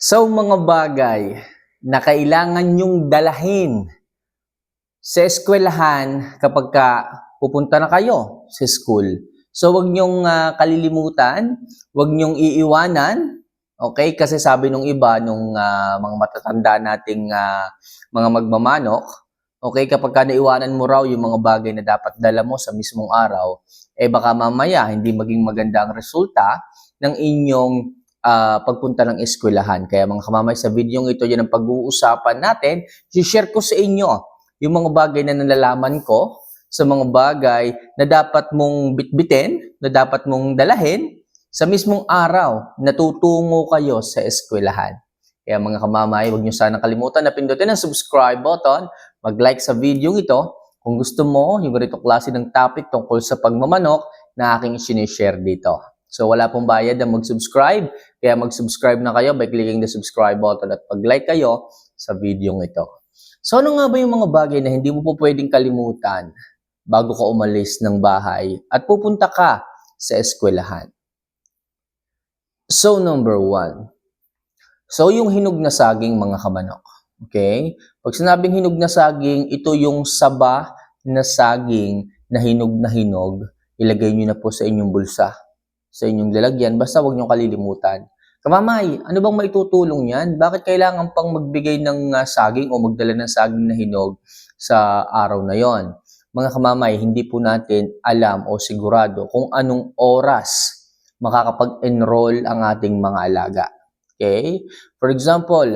So, mga bagay na kailangan nyong dalahin sa eskwelahan kapag ka pupunta na kayo sa school. So, wag nyong ah, kalilimutan, wag nyong iiwanan, okay? Kasi sabi nung iba, nung ah, mga matatanda nating ah, mga magmamanok, okay, kapag ka naiwanan mo raw yung mga bagay na dapat dala mo sa mismong araw, eh baka mamaya hindi maging maganda ang resulta ng inyong ah, pagpunta ng eskwelahan. Kaya mga kamamay, sa video ito, yan ang pag-uusapan natin. share ko sa inyo yung mga bagay na nalalaman ko sa mga bagay na dapat mong bitbitin, na dapat mong dalahin sa mismong araw na tutungo kayo sa eskwelahan. Kaya mga kamamay, huwag niyo sana kalimutan na pindutin ang subscribe button, mag-like sa video ito. Kung gusto mo, yung ganito klase ng topic tungkol sa pagmamanok na aking sinishare dito. So wala pong bayad ang mag-subscribe, kaya mag-subscribe na kayo by clicking the subscribe button at pag-like kayo sa video ito. So ano nga ba yung mga bagay na hindi mo po pwedeng kalimutan bago ka umalis ng bahay at pupunta ka sa eskwelahan? So number one, so yung hinog na saging mga kamanok. Okay? Pag sinabing hinog na saging, ito yung saba na saging na hinog na hinog, ilagay nyo na po sa inyong bulsa, sa inyong lalagyan, basta huwag nyo kalilimutan. Kamamay, ano bang maitutulong yan? Bakit kailangan pang magbigay ng ah, saging o magdala ng saging na hinog sa araw na yon? Mga kamamay, hindi po natin alam o sigurado kung anong oras makakapag-enroll ang ating mga alaga. Okay? For example,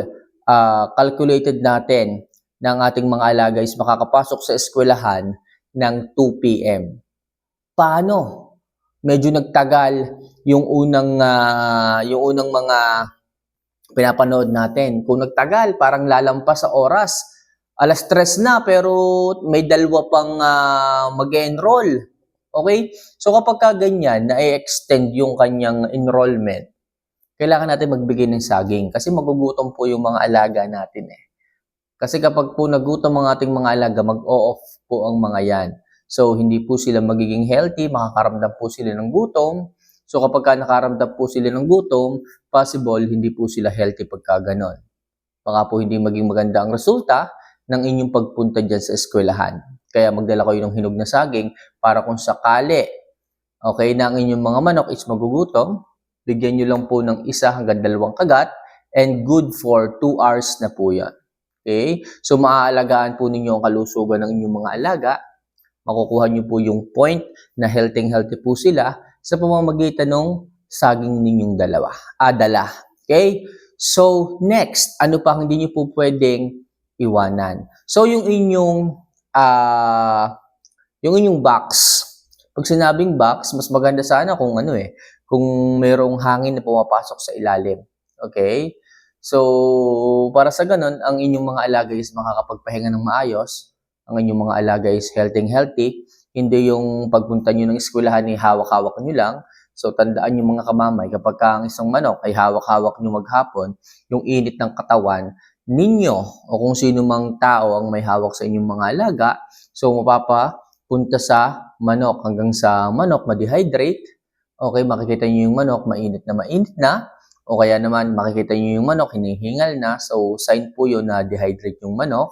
ah, calculated natin na ang ating mga alaga is makakapasok sa eskwelahan ng 2 p.m. Paano? Medyo nagtagal yung unang ah, yung unang mga pinapanood natin. Kung nagtagal, parang lalampas sa oras. Alas tres na pero may dalawa pang ah, mag-enroll. Okay? So kapag ka ganyan, na-extend yung kanyang enrollment, kailangan natin magbigay ng saging kasi magugutom po yung mga alaga natin eh. Kasi kapag po nagutom ang ating mga alaga, mag-o-off po ang mga yan. So, hindi po sila magiging healthy, makakaramdam po sila ng gutom. So, kapag ka nakaramdam po sila ng gutom, possible hindi po sila healthy pagka ganon. Baka po hindi maging maganda ang resulta ng inyong pagpunta dyan sa eskwelahan. Kaya magdala kayo ng hinog na saging para kung sakali, okay, na ang inyong mga manok is magugutom, bigyan nyo lang po ng isa hanggang dalawang kagat and good for 2 hours na po yan. Okay? So, maaalagaan po ninyo ang kalusugan ng inyong mga alaga. Makukuha nyo po yung point na healthy-healthy po sila sa pamamagitan ng saging ninyong dalawa. Ah, dala. Okay? So, next, ano pa hindi nyo po pwedeng iwanan? So, yung inyong, ah, yung inyong box. Pag sinabing box, mas maganda sana kung ano eh, kung mayroong hangin na pumapasok sa ilalim. Okay? So, para sa ganun, ang inyong mga alaga is makakapagpahinga ng maayos, ang inyong mga alaga is healthy healthy, hindi yung pagpunta nyo ng eskwelahan ay hawak-hawak nyo lang. So, tandaan yung mga kamamay, kapag ka ang isang manok ay hawak-hawak nyo maghapon, yung init ng katawan ninyo o kung sino mang tao ang may hawak sa inyong mga alaga, so mapapapunta sa manok hanggang sa manok ma-dehydrate. Okay, makikita nyo yung manok mainit na mainit na, o kaya naman makikita nyo yung manok hinihingal na, so sign po yun na dehydrate yung manok.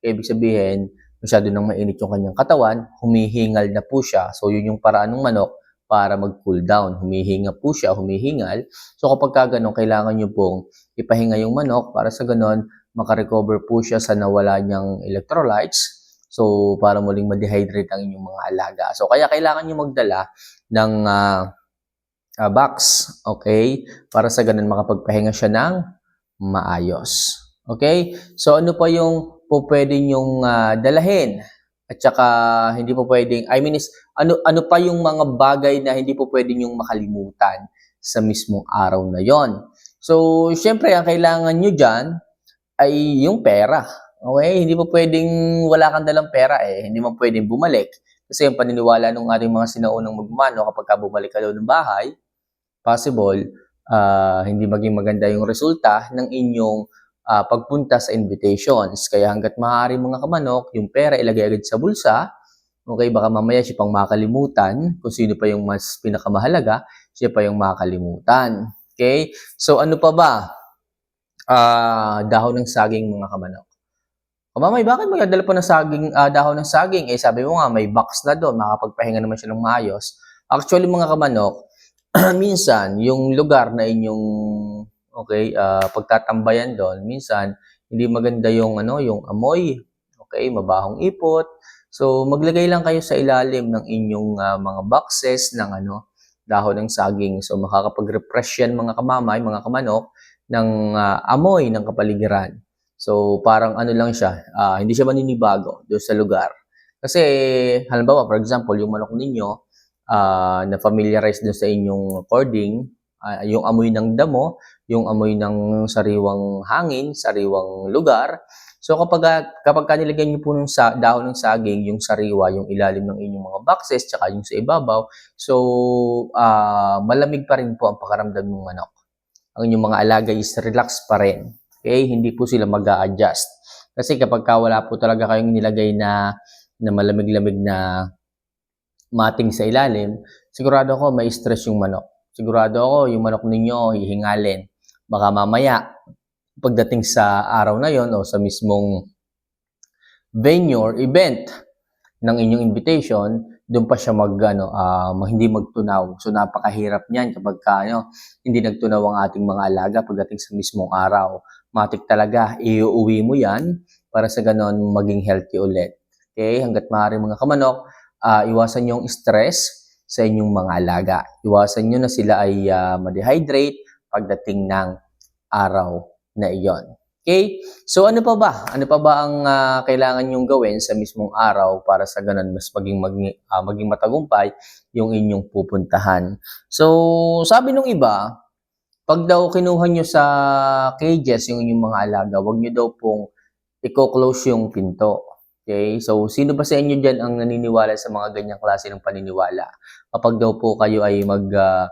Ibig sabihin, masyado nang mainit yung kanyang katawan, humihingal na po siya. So yun yung paraan ng manok para mag-cool down. Humihinga po siya, humihingal. So kapag ka ganun, kailangan nyo pong ipahinga yung manok para sa ganun, makarecover po siya sa nawala niyang electrolytes. So para muling ma-dehydrate ang inyong mga alaga. So kaya kailangan nyo magdala ng ah, ah, box, okay? Para sa ganun makapagpahinga siya ng maayos. Okay? So ano pa yung po pwede nyong ah, dalahin? At saka hindi po pwedeng, I mean is, ano, ano pa yung mga bagay na hindi po pwede nyong makalimutan sa mismong araw na yon. So, syempre, ang kailangan nyo dyan ay yung pera. Okay? Hindi po pwedeng wala kang dalang pera eh. Hindi mo pwedeng bumalik. Kasi yung paniniwala ng ating mga sinaunang magmano, kapag ka bumalik ka daw ng bahay, possible, ah, hindi maging maganda yung resulta ng inyong ah, pagpunta sa invitations. Kaya hanggat maaari mga kamanok, yung pera ilagay agad sa bulsa. Okay, baka mamaya siya pang makalimutan kung sino pa yung mas pinakamahalaga, siya pa yung makalimutan. Okay? So ano pa ba? ah, dahon ng saging mga kamanok. Kamamay, bakit magdadala pa ng saging, ah, dahon ng saging? Eh, sabi mo nga, may box na doon, makakapagpahinga naman siya ng maayos. Actually, mga kamanok, minsan, yung lugar na inyong, okay, ah, pagtatambayan doon, minsan, hindi maganda yung, ano, yung amoy, okay, mabahong ipot. So, maglagay lang kayo sa ilalim ng inyong ah, mga boxes ng, ano, dahon ng saging. So, makakapag-refresh yan, mga kamamay, mga kamanok, ng ah, amoy ng kapaligiran. So, parang ano lang siya, ah, hindi siya maninibago doon sa lugar. Kasi, halimbawa, for example, yung manok ninyo, ah, na familiarize doon sa inyong cording, ah, yung amoy ng damo, yung amoy ng sariwang hangin, sariwang lugar. So, kapag, ah, kapag ka nilagyan niyo po ng sa, dahon ng saging, yung sariwa, yung ilalim ng inyong mga boxes, tsaka yung sa ibabaw, so, ah, malamig pa rin po ang pakaramdam ng manok. Ang inyong mga alaga is relax pa rin. Okay? Hindi po sila mag adjust Kasi kapag ka wala po talaga kayong nilagay na, na malamig-lamig na mating sa ilalim, sigurado ako may stress yung manok. Sigurado ako yung manok ninyo hihingalin. Baka mamaya, pagdating sa araw na yon o sa mismong venue or event ng inyong invitation, doon pa siya mag, ano, mag- hindi magtunaw. So, napakahirap niyan kapag ka, ano, hindi nagtunaw ang ating mga alaga pagdating sa mismong araw. Matik talaga, iuwi mo yan para sa ganon maging healthy ulit. Okay? Hanggat maaari mga kamanok, ah, iwasan ang stress sa inyong mga alaga. Iwasan niyo na sila ay ah, ma-dehydrate pagdating ng araw na iyon. Okay? So ano pa ba? Ano pa ba ang ah, kailangan nyong gawin sa mismong araw para sa ganun mas maging maging, ah, maging matagumpay yung inyong pupuntahan? So sabi nung iba, pag daw kinuha nyo sa cages yung inyong mga alaga, wag nyo daw pong i-close yung pinto. Okay? So, sino ba sa inyo dyan ang naniniwala sa mga ganyang klase ng paniniwala? Kapag daw po kayo ay mag, ah,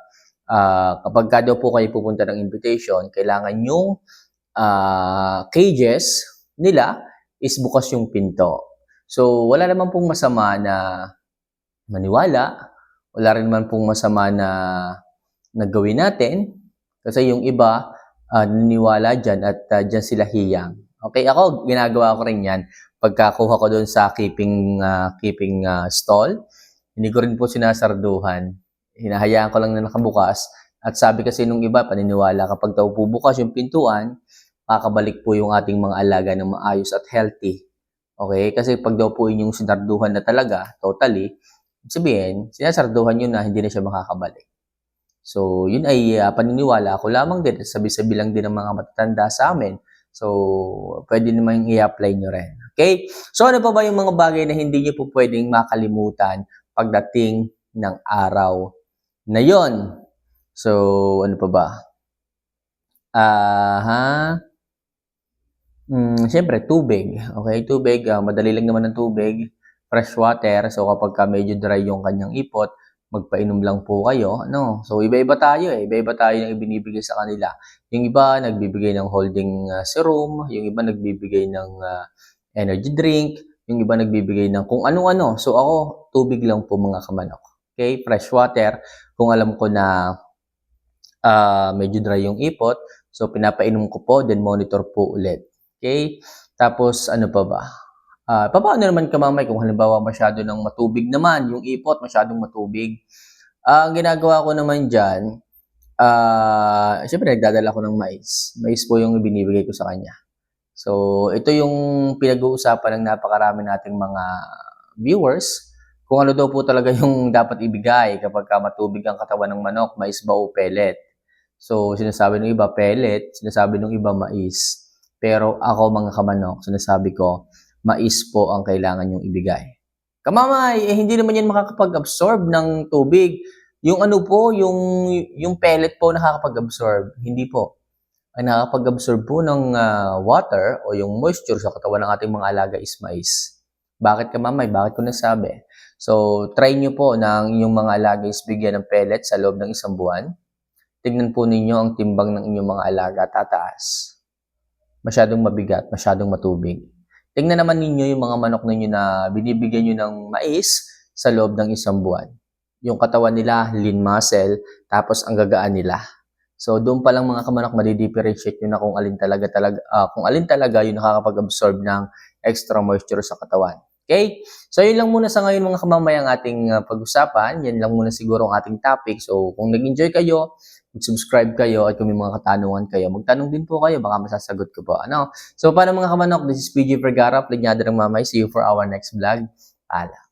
ah, kapag ka daw po kayo pupunta ng invitation, kailangan yung ah, cages nila is bukas yung pinto. So, wala naman pong masama na maniwala. Wala rin naman pong masama na nagawin natin. Kasi yung iba, ah, naniniwala dyan at ah, dyan sila hiyang. Okay, ako, ginagawa ko rin yan. Pagkakuha ko doon sa keeping, ah, keeping ah, stall, hindi ko rin po sinasarduhan. Hinahayaan ko lang na nakabukas. At sabi kasi nung iba, paniniwala, kapag daw po bukas yung pintuan, makakabalik po yung ating mga alaga ng maayos at healthy. Okay? Kasi pag daw po inyong sinarduhan na talaga, totally, sabihin, sinasarduhan nyo na hindi na siya makakabalik. So, yun ay ah, paniniwala ko lamang din. Sabi-sabi lang din ng mga matatanda sa amin. So, pwede naman i-apply nyo rin. Okay? So, ano pa ba yung mga bagay na hindi nyo po pwedeng makalimutan pagdating ng araw na yon? So, ano pa ba? Aha. Mm, siyempre, tubig. Okay, tubig. ah, madali lang naman ng tubig. Fresh water. So, kapag ka medyo dry yung kanyang ipot, magpainom lang po kayo. Ano? So, iba-iba tayo eh. Iba-iba tayo ng ibinibigay sa kanila. Yung iba, nagbibigay ng holding ah, serum. Yung iba, nagbibigay ng ah, energy drink. Yung iba, nagbibigay ng kung ano-ano. So, ako, tubig lang po mga kamanok. Okay, fresh water. Kung alam ko na ah, medyo dry yung ipot, so pinapainom ko po, then monitor po ulit. Okay? Tapos, ano pa ba? Ah, paano naman kamamay kung halimbawa masyado ng matubig naman, yung ipot masyadong matubig. Ah, ang ginagawa ko naman dyan, ah, syempre nagdadala ko ng mais. Mais po yung ibinibigay ko sa kanya. So, ito yung pinag-uusapan ng napakarami nating mga viewers. Kung ano daw po talaga yung dapat ibigay kapag ka matubig ang katawan ng manok, mais ba o pellet. So, sinasabi ng iba pellet, sinasabi ng iba mais. Pero ako mga kamanok, sinasabi ko, mais po ang kailangan yung ibigay. Kamamay, eh, hindi naman yan makakapag-absorb ng tubig. Yung ano po, yung, yung pellet po nakakapag-absorb. Hindi po. Ang nakakapag-absorb po ng ah, water o yung moisture sa katawan ng ating mga alaga is mais. Bakit kamamay? Bakit ko nasabi? So, try nyo po na inyong mga alaga is bigyan ng pellet sa loob ng isang buwan. Tignan po ninyo ang timbang ng inyong mga alaga tataas masyadong mabigat, masyadong matubig. Tingnan naman ninyo yung mga manok ninyo na binibigyan nyo ng mais sa loob ng isang buwan. Yung katawan nila, lean muscle, tapos ang gagaan nila. So doon pa lang mga kamanok madi-differentiate nyo na kung alin talaga talaga ah, kung alin talaga yung nakakapag-absorb ng extra moisture sa katawan. Okay? So yun lang muna sa ngayon mga kamamayang ating ah, pag-usapan. Yan lang muna siguro ang ating topic. So kung nag-enjoy kayo, mag-subscribe kayo at kung may mga katanungan kayo, magtanong din po kayo, baka masasagot ko po. Ano? So paano mga kamanok, this is PG Vergara, Plinyado ng Mamay. See you for our next vlog. Paalam.